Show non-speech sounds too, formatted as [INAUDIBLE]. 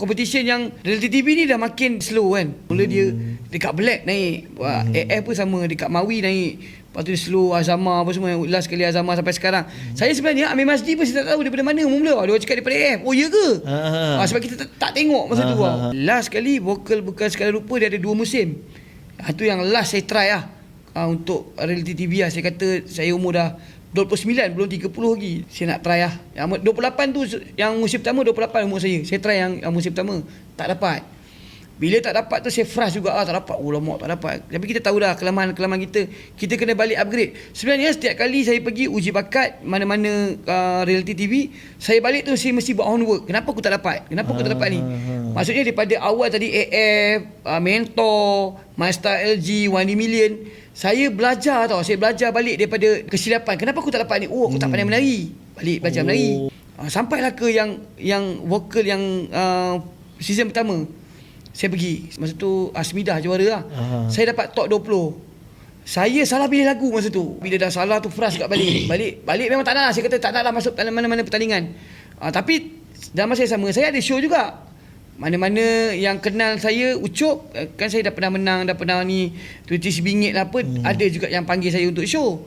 competition yang reality TV ni dah makin slow kan. Mula dia dekat Black naik, Wah, AF pun sama dekat Mawi naik. Lepas tu dia slow Azama apa semua Last kali Azama sampai sekarang Saya sebenarnya Amir Masdi pun saya tak tahu Daripada mana mula Dia orang cakap daripada AF Oh ya ke? Ah. Ah, sebab kita tak, tak tengok masa tu Ah, ah. Last kali Vokal bukan sekali rupa Dia ada dua musim ah, Itu yang last saya try lah ah, Untuk reality TV lah. Saya kata Saya umur dah 29 Belum 30 lagi. Saya nak try lah. Yang 28 tu Yang musim pertama 28 umur saya. Saya try yang, yang musim pertama. Tak dapat bila tak dapat tu saya frust juga ah tak dapat. Oh lama tak dapat. Tapi kita tahu dah kelemahan-kelemahan kita. Kita kena balik upgrade. Sebenarnya setiap kali saya pergi uji bakat mana-mana uh, reality TV, saya balik tu saya mesti buat homework. Kenapa aku tak dapat? Kenapa aku tak dapat ni? Maksudnya daripada awal tadi AF, uh, Mentor, MyStar LG, 1 Million, saya belajar tau. Saya belajar balik daripada kesilapan. Kenapa aku tak dapat ni? Oh, aku tak pandai menari. Balik belajar Oh. menari. Uh, sampailah ke yang yang vokal yang uh, season pertama. Saya pergi Masa tu Asmidah juara lah. Aha. Saya dapat top 20 Saya salah pilih lagu masa tu. Bila dah salah tu Frust kat balik. [COUGHS] Balik balik memang tak nak lah. Saya kata tak nak lah masuk dalam mana-mana pertandingan. Uh, Tapi Dalam masa yang sama Saya ada show juga. Mana-mana yang kenal saya Ucup eh, Kan saya dah pernah menang Dah pernah ni 20 sebingit lah apa Ada juga yang panggil saya untuk show